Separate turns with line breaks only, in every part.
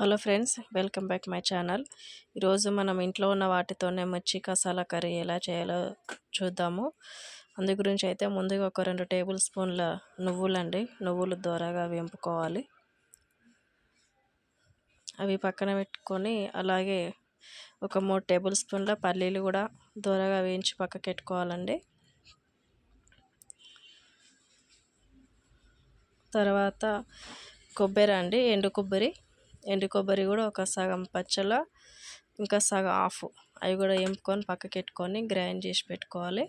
Hello friends welcome back my channel. ఈరోజు మనం ఇంట్లో ఉన్న వాటితోనే మిర్చి కసాలా కర్రీ ఎలా చేయాలో చూద్దాము. అందు గురించి అయితే ముందుగా ఒక రెండు టేబుల్ స్పూన్ల నువ్వులండి. నువ్వులు దూరగా వేంపుకోవాలి. అవి పక్కన పెట్టుకొని అలాగే ఒక మూడు టేబుల్ స్పూన్ల పల్లీలు కూడా దూరగా వేయించి పక్కకి పెట్టుకోవాలండి తర్వాత కొబ్బరి అండి ఎండు కొబ్బరి. ఎండు కొబ్బరి కూడా ఒక సగం పచ్చల ఇంకా సగం ఆఫ్. అవి కూడా ఎంపుకొని పక్కకి పెట్టుకొని గ్రైండ్ చేసి పెట్టుకోవాలి.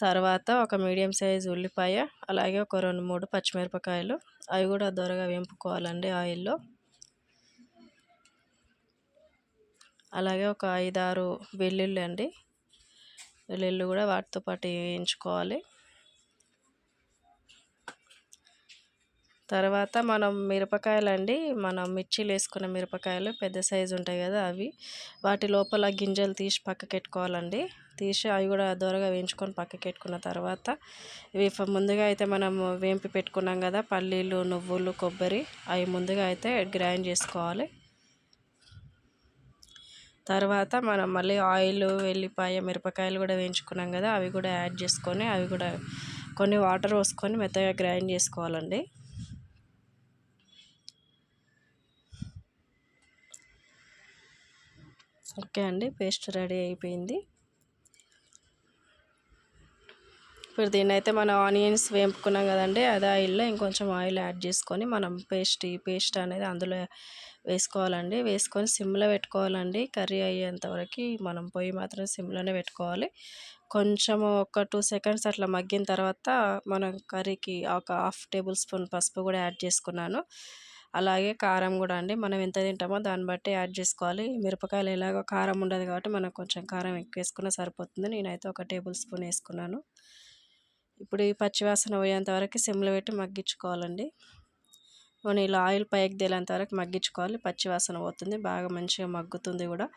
తర్వాత ఒక మీడియం సైజ్ ఉల్లిపాయ అలాగే ఒక రెండు మూడు పచ్చిమిరపకాయలు. అవి కూడా దొరగా వెంపుకోవాలండి ఆయిల్లో. అలాగే ఒక ఐదారు వెల్లుల్లి అండి. వెల్లుల్లి కూడా వాటితో పాటు వేయించుకోవాలి. తర్వాత మనం మిరపకాయలు అండి మనం మిర్చీలు వేసుకున్న మిరపకాయలు పెద్ద సైజు ఉంటాయి కదా అవి. వాటి లోపల గింజలు తీసి పక్కకెట్టుకోవాలండి. తీసి అవి కూడా దూరగా వేయించుకొని పక్కకెట్టుకున్న తర్వాత ఇవి ముందుగా అయితే మనం వేంపి పెట్టుకున్నాం కదా పల్లీలు నువ్వులు కొబ్బరి అవి ముందుగా అయితే గ్రైండ్ చేసుకోవాలి. తర్వాత మనం మళ్ళీ ఆయిల్ వెల్లిపాయ మిరపకాయలు కూడా వేయించుకున్నాం కదా అవి కూడా యాడ్ చేసుకొని అవి కూడా కొన్ని వాటర్ పోసుకొని మెత్తగా గ్రైండ్ చేసుకోవాలండి. ఓకే అండి పేస్ట్ రెడీ అయిపోయింది. ఇప్పుడు దీన్ని అయితే మనం ఆనియన్స్ వేపుకున్నాం కదండి అదే ఆయిల్లో ఇంకొంచెం ఆయిల్ యాడ్ చేసుకొని మనం పేస్ట్ ఈ పేస్ట్ అనేది అందులో వేసుకోవాలండి. వేసుకొని సిమ్లో పెట్టుకోవాలండి కర్రీ అయ్యేంతవరకు మనం పొయ్యి మాత్రం సిమ్లోనే పెట్టుకోవాలి. కొంచెం ఒక టూ సెకండ్స్ అట్లా మగ్గిన తర్వాత మనం కర్రీకి ఒక హాఫ్ టేబుల్ స్పూన్ పసుపు కూడా యాడ్ చేసుకున్నాను. అలాగే కారం కూడా అండి. మనం ఎంత తింటామో దాన్ని బట్టి యాడ్ చేసుకోవాలి. మిరపకాయలు ఎలాగో కారం ఉండదు కాబట్టి మనం కొంచెం కారం ఎక్కువ వేసుకున్నా సరిపోతుంది. నేనైతే ఒక టేబుల్ స్పూన్ వేసుకున్నాను. ఇప్పుడు ఈ పచ్చివాసన పోయేంత వరకు సిమ్లో పెట్టి మగ్గించుకోవాలండి. మనం ఇలా ఆయిల్ పైకి తేలేంత వరకు మగ్గించుకోవాలి. పచ్చివాసన పోతుంది. బాగా మంచిగా మగ్గుతుంది కూడా.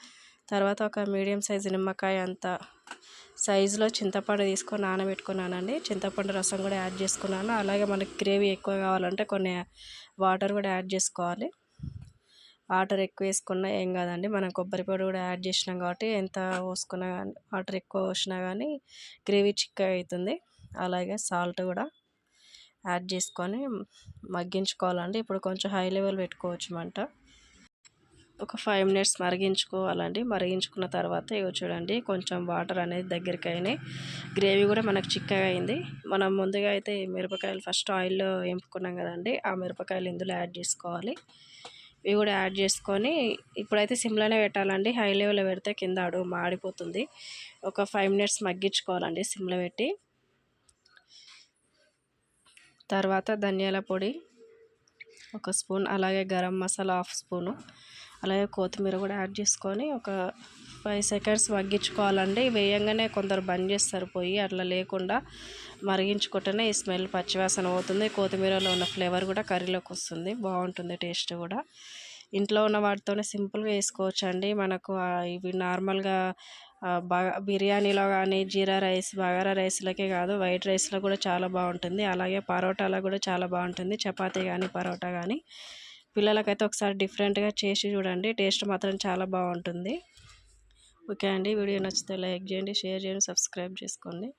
తర్వాత ఒక మీడియం సైజు నిమ్మకాయ అంత సైజులో చింతపండు తీసుకొని నానబెట్టుకున్నానండి. చింతపండు రసం కూడా యాడ్ చేసుకున్నాను. అలాగే మనకి గ్రేవీ ఎక్కువ కావాలంటే కొన్ని వాటర్ కూడా యాడ్ చేసుకోవాలి. వాటర్ ఎక్కువ వేసుకున్నా ఏం కాదండి. మనం కొబ్బరి పొడి కూడా యాడ్ చేసినాం కాబట్టి ఎంత పోసుకున్నా కానీ వాటర్ ఎక్కువ పోసినా కానీ గ్రేవీ చిక్కగా అవుతుంది. అలాగే సాల్ట్ కూడా యాడ్ చేసుకొని మగ్గించుకోవాలండి. ఇప్పుడు కొంచెం హై లెవెల్ పెట్టుకోవచ్చు మంట. ఒక ఫైవ్ మినిట్స్ మరిగించుకోవాలండి మరిగించుకున్న తర్వాత ఇవి చూడండి కొంచెం వాటర్ అనేది దగ్గరికి అయినాయి గ్రేవీ కూడా మనకు చిక్కగా అయింది. మనం ముందుగా అయితే మిరపకాయలు ఫస్ట్ ఆయిల్లో వేపుకున్నాం కదండి ఆ మిరపకాయలు ఇందులో యాడ్ చేసుకోవాలి. ఇవి కూడా యాడ్ చేసుకొని ఇప్పుడైతే సిమ్లోనే పెట్టాలండి. హై లెవెల్లో పెడితే కింద అడుగు మాడిపోతుంది. ఒక ఫైవ్ మినిట్స్ మగ్గించుకోవాలండి సిమ్లో పెట్టి. తర్వాత ధనియాల పొడి ఒక స్పూన్ అలాగే గరం మసాలా హాఫ్ స్పూను. అలాగే కొత్తిమీర కూడా యాడ్ చేసుకొని ఒక ఫైవ్ సెకండ్స్ మగ్గించుకోవాలండి. వేయంగానే కొందరు బంద్ చేస్తారు పోయి అట్లా లేకుండా మరిగించుకుంటేనే ఈ స్మెల్ పచ్చివాసన పోతుంది. కొత్తిమీరలో ఉన్న ఫ్లేవర్ కూడా కర్రీలోకి వస్తుంది. బాగుంటుంది టేస్ట్ కూడా. ఇంట్లో ఉన్న వాటితోనే సింపుల్గా వేసుకోవచ్చు అండి మనకు ఇవి నార్మల్గా బాగా బిర్యానీలో కానీ జీరా రైస్ బగారా రైస్లకే కాదు వైట్ రైస్లో కూడా చాలా బాగుంటుంది. అలాగే పరోటాలో కూడా చాలా బాగుంటుంది. చపాతీ కానీ పరోటా కానీ. పిల్లలకైతే ఒకసారి డిఫరెంట్గా చేసి చూడండి. టేస్ట్ మాత్రం చాలా బాగుంటుంది. ఓకే అండి. వీడియో నచ్చితే లైక్ చేయండి షేర్ చేయండి సబ్స్క్రైబ్ చేసుకోండి.